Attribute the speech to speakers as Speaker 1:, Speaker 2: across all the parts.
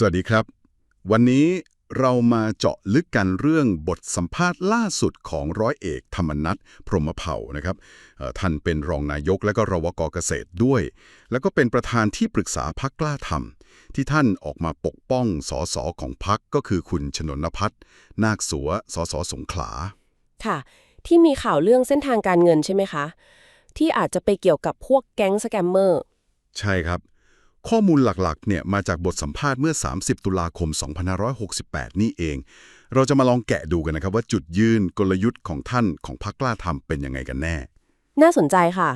Speaker 1: สวัสดีครับ วันนี้เรามาเจาะลึกกันเรื่องบทสัมภาษณ์ล่าสุดของร้อยเอกธรรมนัฐพรหมเผ่านะครับเอ่อท่านเป็นรองนายกและก็รวกเกษตรด้วย แล้วก็เป็นประธานที่ปรึกษาพักกล้าทำที่ท่านออกมาปกป้องสสของพักก็คือคุณชนนพัฒน์นาคสัวสสสงขลา
Speaker 2: ค่ะ ที่มีข่าวเรื่องเส้นทางการเงินใช่ไหมคะ ที่อาจจะไปเกี่ยวกับพวกแก๊งสแกมเมอร์
Speaker 1: ใช่ครับ ข้อมูลหลักๆเนี่ยมาจากบทสัมภาษณ์เมื่อ 30 ตุลาคม 2568 นี่เอง เราจะมาลองแกะดูกันนะครับว่าจุดยืนกลยุทธ์ของท่านของพรรคกล้าทำเป็นยังไงกันแน่
Speaker 2: น่าสนใจค่ะ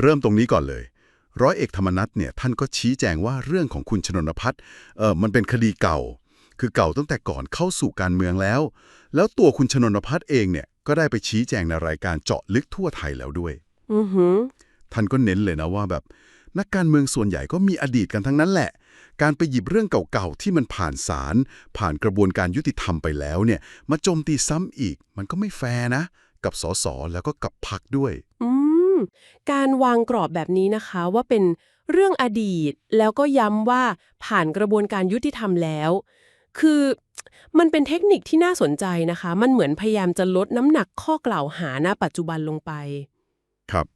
Speaker 1: เริ่มตรงนี้ก่อนเลย ร้อยเอกธรรมนัฐเนี่ยท่านก็ชี้แจงว่าเรื่องของคุณชนนพัฒน์เออมันเป็นคดีเก่า คือเก่าตั้งแต่ก่อนเข้าสู่การเมืองแล้ว แล้วตัวคุณชนนพัฒน์เองเนี่ยก็ได้ไปชี้แจงในรายการเจาะลึกทั่วไทยแล้วด้วย
Speaker 2: อือหือ
Speaker 1: ท่านก็เน้นเลยนะว่าแบบ นักการเมืองส่วนใหญ่ก็มีอดีตกันทั้งนั้นแหละ การไปหยิบเรื่องเก่าๆที่มันผ่านศาลผ่านกระบวนการยุติธรรมไปแล้วเนี่ย มาโจมตีซ้ำอีก มันก็ไม่แฟร์นะ กับสสแล้วก็กับพรรคด้วย
Speaker 2: อืมการวางกรอบแบบนี้นะคะว่าเป็นเรื่องอดีตแล้วก็ย้ำว่าผ่านกระบวนการยุติธรรมแล้ว คือมันเป็นเทคนิคที่น่าสนใจนะคะ มันเหมือนพยายามจะลดน้ำหนักข้อกล่าวหาณปัจจุบันลงไป
Speaker 1: ครับ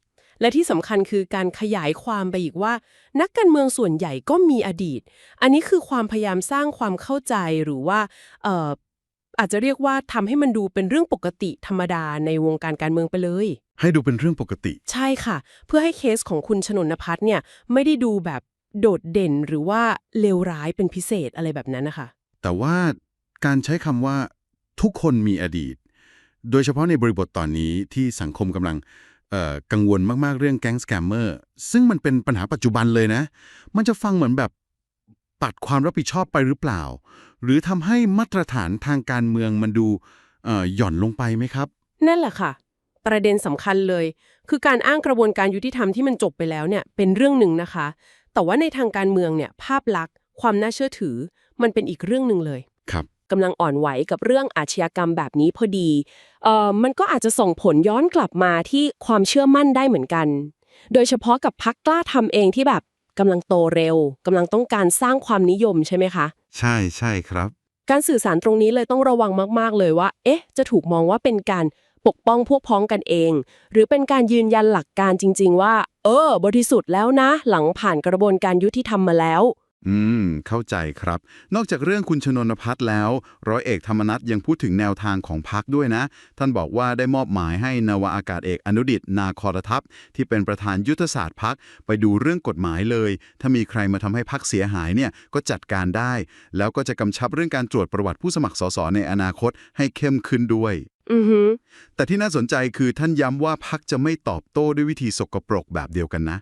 Speaker 2: และที่สำคัญคือการขยายความไปอีกว่า นักการเมืองส่วนใหญ่ก็มีอดีต อันนี้คือความพยายามสร้างความเข้าใจหรือว่าเอ่ออาจจะเรียกว่าทำให้มันดูเป็นเรื่องปกติธรรมดาในวงการการเมืองไปเลย
Speaker 1: ให้ดูเป็นเรื่องปกติ
Speaker 2: ใช่ค่ะ เพื่อให้เคสของคุณชนนพัฒน์เนี่ยไม่ได้ดูแบบโดดเด่นหรือว่าเลวร้ายเป็นพิเศษอะไรแบบนั้นนะคะ
Speaker 1: แต่ว่าการใช้คำว่าทุกคนมีอดีต โดยเฉพาะในบริบทตอนนี้ที่สังคมกำลังเอ่อ กังวลมากๆเรื่องแก๊งสแกมเมอร์ซึ่งมันเป็นปัญหาปัจจุบันเลยนะ มันจะฟังเหมือนแบบปัดความรับผิดชอบไปหรือเปล่า หรือทำให้มาตรฐานทางการเมืองมันดูเอ่อหย่อนลงไปไหมครับ
Speaker 2: นั่นแหละค่ะ ประเด็นสำคัญเลย คือการอ้างกระบวนการยุติธรรมที่มันจบไปแล้วเนี่ยเป็นเรื่องหนึ่งนะคะ แต่ว่าในทางการเมืองเนี่ยภาพลักษณ์ ความน่าเชื่อถือ มันเป็นอีกเรื่องหนึ่งเลย
Speaker 1: ครับ
Speaker 2: กำลังอ่อนไหวกับเรื่องอาชญากรรมแบบนี้พอดีเอ่อมันก็อาจจะส่งผลย้อนกลับมาที่ความเชื่อมั่นได้เหมือนกัน โดยเฉพาะกับพักกล้าทำเองที่แบบกำลังโตเร็วกำลังต้องการสร้างความนิยมใช่ไหมคะ
Speaker 1: ใช่ใช่ครับ
Speaker 2: การสื่อสารตรงนี้เลยต้องระวังมาก ๆ เลยว่า เอ๊ะ จะถูกมองว่าเป็นการปกป้องพวกพ้องกันเอง หรือเป็นการยืนยันหลักการจริง ๆ ว่า เออบริสุทธิ์แล้วนะ หลังผ่านกระบวนการยุติธรรมมาแล้ว
Speaker 1: อืม เข้าใจครับ นอกจากเรื่องคุณชนนพัฒน์แล้ว ร้อยเอกธรรมนัฐยังพูดถึงแนวทางของพักด้วยนะ ท่านบอกว่าได้มอบหมายให้นาวาอากาศเอกอนุดิต นาคอรทัพ ที่เป็นประธานยุทธศาสตร์พักไปดูเรื่องกฎหมายเลย ถ้ามีใครมาทำให้พักเสียหายเนี่ยก็จัดการได้ แล้วก็จะกำชับเรื่องการตรวจประวัติผู้สมัครสสในอนาคตให้เข้มขึ้นด้วย
Speaker 2: อือหือ
Speaker 1: แต่ที่น่าสนใจคือท่านย้ำว่าพักจะไม่ตอบโต้ด้วยวิธีสกปรกแบบเดียวกันนะ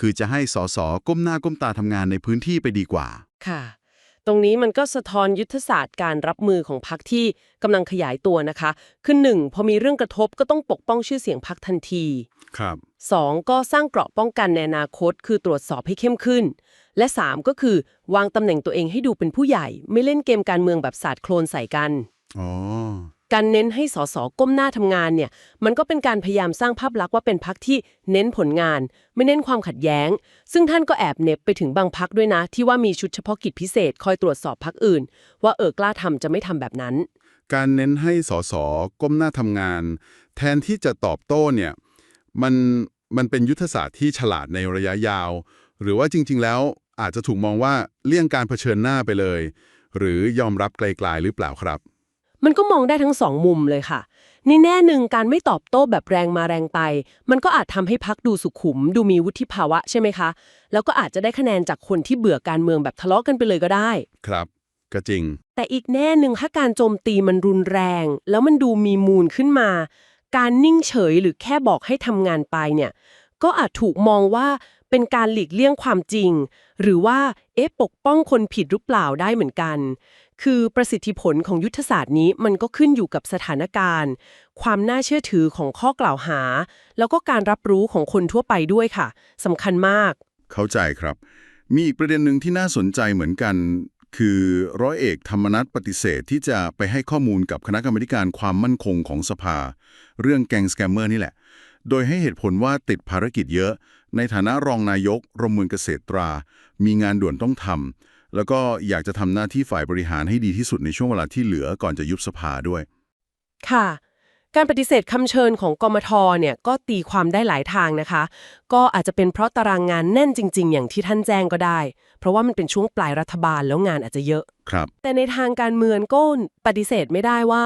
Speaker 1: คือจะให้สสก้มหน้าก้มตาทำงานในพื้นที่ไปดีกว่า
Speaker 2: ค่ะ ตรงนี้มันก็สะท้อนยุทธศาสตร์การรับมือของพักที่กำลังขยายตัวนะคะคือหนึ่งพอมีเรื่องกระทบก็ต้องปกป้องชื่อเสียงพักทันที
Speaker 1: ครับ
Speaker 2: 2. ก็สร้างเกราะป้องกันในอนาคต คือตรวจสอบให้เข้มขึ้น และ 3 ก็คือวางตำแหน่งตัวเองให้ดูเป็นผู้ใหญ่ ไม่เล่นเกมการเมืองแบบสาดโคลนใส่กัน
Speaker 1: อ๋อ
Speaker 2: การเน้นให้สสก้มหน้าทำงานเนี่ยมันก็เป็นการพยายามสร้างภาพลักษณ์ว่าเป็นพักที่เน้นผลงาน ไม่เน้นความขัดแย้ง ซึ่งท่านก็แอบเน็บไปถึงบางพักด้วยนะ ที่ว่ามีชุดเฉพาะกิจพิเศษ คอยตรวจสอบพักอื่น ว่าเออกล้าทำจะไม่ทำแบบนั้น
Speaker 1: การเน้นให้สสก้มหน้าทำงาน แทนที่จะตอบโต้เนี่ยมันมันเป็นยุทธศาสตร์ที่ฉลาดในระยะยาว หรือว่าจริง ๆ แล้วอาจจะถูกมองว่าเลี่ยงการเผชิญหน้าไปเลย หรือยอมรับไกลๆหรือเปล่าครับ
Speaker 2: มันก็มองได้ทั้งสองมุมเลยค่ะในแน่หนึ่งการไม่ตอบโต้แบบแรงมาแรงไป มันก็อาจทำให้พักดูสุขุม ดูมีวุฒิภาวะใช่ไหมคะ แล้วก็อาจจะได้คะแนนจากคนที่เบื่อการเมืองแบบทะเลาะกันไปเลยก็ได้
Speaker 1: ครับ ก็จริง
Speaker 2: แต่อีกแน่หนึ่งถ้าการโจมตีมันรุนแรง แล้วมันดูมีมูลขึ้นมา การนิ่งเฉยหรือแค่บอกให้ทำงานไปเนี่ย ก็อาจถูกมองว่าเป็นการหลีกเลี่ยงความจริง หรือว่าเอ๊ะปกป้องคนผิดหรือเปล่าได้เหมือนกัน คือประสิทธิผลของยุทธศาสตร์นี้มันก็ขึ้นอยู่กับสถานการณ์ ความน่าเชื่อถือของข้อกล่าวหา แล้วก็การรับรู้ของคนทั่วไปด้วยค่ะสำคัญมาก
Speaker 1: เข้าใจครับ มีอีกประเด็นหนึ่งที่น่าสนใจเหมือนกัน คือร้อยเอกธรรมนัฐปฏิเสธที่จะไปให้ข้อมูลกับคณะกรรมการความมั่นคงของสภา เรื่องแกงสแกมเมอร์นี่แหละ โดยให้เหตุผลว่าติดภารกิจเยอะ ในฐานะรองนายกรมมือเกษตรตรา มีงานด่วนต้องทำ แล้วก็อยากจะทำหน้าที่ฝ่ายบริหารให้ดีที่สุดในช่วงเวลาที่เหลือก่อนจะยุบสภาด้วย
Speaker 2: ค่ะ การปฏิเสธคำเชิญของกมทเนี่ยก็ตีความได้หลายทางนะคะ ก็อาจจะเป็นเพราะตารางงานแน่นจริง ๆ อย่างที่ท่านแจ้งก็ได้ เพราะว่ามันเป็นช่วงปลายรัฐบาลแล้วงานอาจจะเยอะ
Speaker 1: ครับ
Speaker 2: แต่ในทางการเมืองก็ปฏิเสธไม่ได้ว่า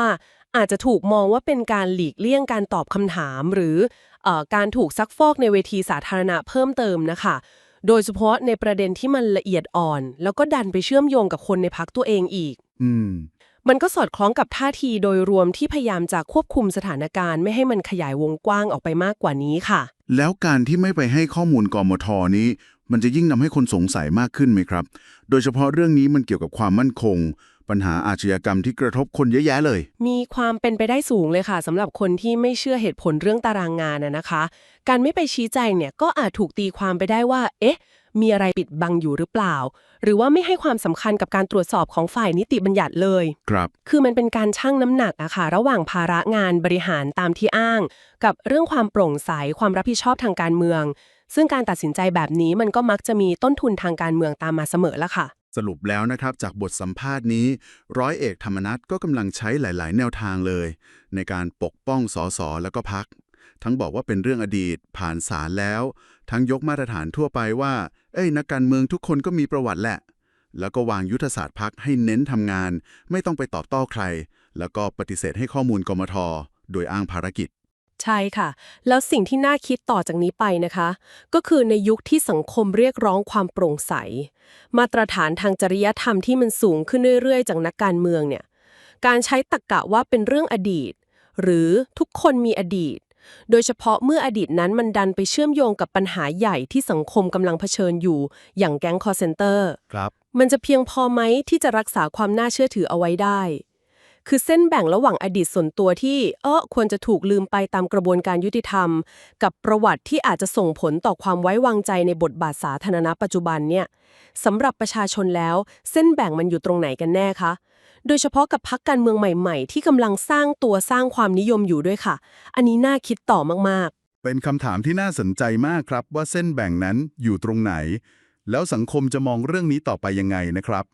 Speaker 2: อาจจะถูกมองว่าเป็นการหลีกเลี่ยงการตอบคำถาม หรือเออการถูกซักฟอกในเวทีสาธารณะเพิ่มเติมนะคะ โดยเฉพาะในประเด็นที่มันละเอียดอ่อน แล้วก็ดันไปเชื่อมโยงกับคนในพักตัวเองอีก
Speaker 1: อืม
Speaker 2: มันก็สอดคล้องกับท่าทีโดยรวมที่พยายามจะควบคุมสถานการณ์ไม่ให้มันขยายวงกว้างออกไปมากกว่านี้ค่ะ
Speaker 1: แล้วการที่ไม่ไปให้ข้อมูลกมทนี้ มันจะยิ่งทำให้คนสงสัยมากขึ้นไหมครับ โดยเฉพาะเรื่องนี้มันเกี่ยวกับความมั่นคง ปัญหาอาชญากรรมที่กระทบคนเยอะแยะเลย
Speaker 2: มีความเป็นไปได้สูงเลยค่ะสำหรับคนที่ไม่เชื่อเหตุผลเรื่องตารางงานนะนะคะ การไม่ไปชี้แจงเนี่ยก็อาจถูกตีความไปได้ว่า เอ๊ะ มีอะไรปิดบังอยู่หรือเปล่า หรือว่าไม่ให้ความสำคัญกับการตรวจสอบของฝ่ายนิติบัญญัติเลย
Speaker 1: ครับ
Speaker 2: คือมันเป็นการชั่งน้ำหนักอะค่ะ ระหว่างภาระงานบริหารตามที่อ้าง กับเรื่องความโปร่งใสความรับผิดชอบทางการเมือง ซึ่งการตัดสินใจแบบนี้มันก็มักจะมีต้นทุนทางการเมืองตามมาเสมอละค่ะ
Speaker 1: สรุปแล้วนะครับจากบทสัมภาษณ์นี้ ร้อยเอกธรรมนัฐก็กำลังใช้หลาย ๆ แนวทางเลย ในการปกป้องสสแล้วก็พัก ทั้งบอกว่าเป็นเรื่องอดีตผ่านศาลแล้ว ทั้งยกมาตรฐานทั่วไปว่า เอ้ยนักการเมืองทุกคนก็มีประวัติแหละ แล้วก็วางยุทธศาสตร์พักให้เน้นทำงาน ไม่ต้องไปตอบโต้ใคร แล้วก็ปฏิเสธให้ข้อมูลกมท โดยอ้างภารกิจ
Speaker 2: ใช่ค่ะ แล้วสิ่งที่น่าคิดต่อจากนี้ไปนะคะ ก็คือในยุคที่สังคมเรียกร้องความโปร่งใส มาตรฐานทางจริยธรรมที่มันสูงขึ้นเรื่อยๆ จากนักการเมืองเนี่ย การใช้ตรกกะว่าเป็นเรื่องอดีต หรือทุกคนมีอดีต โดยเฉพาะเมื่ออดีตนั้นมันดันไปเชื่อมโยงกับปัญหาใหญ่ที่สังคมกำลังเผชิญอยู่ อย่างแก๊งคอร์เซนเตอร์
Speaker 1: ครับ
Speaker 2: มันจะเพียงพอไหมที่จะรักษาความน่าเชื่อถือเอาไว้ได้ คือเส้นแบ่งระหว่างอดีตส่วนตัวที่เออควรจะถูกลืมไปตามกระบวนการยุติธรรม กับประวัติที่อาจจะส่งผลต่อความไว้วางใจในบทบาทสาธารณะปัจจุบันเนี่ยสำหรับประชาชนแล้ว เส้นแบ่งมันอยู่ตรงไหนกันแน่คะโดยเฉพาะกับพักการเมืองใหม่ๆ ที่กำลังสร้างตัวสร้างความนิยมอยู่ด้วยค่ะ อันนี้น่าคิดต่อมากๆ
Speaker 1: เป็นคำถามที่น่าสนใจมากครับว่าเส้นแบ่งนั้นอยู่ตรงไหน แล้วสังคมจะมองเรื่องนี้ต่อไปยังไงนะครับ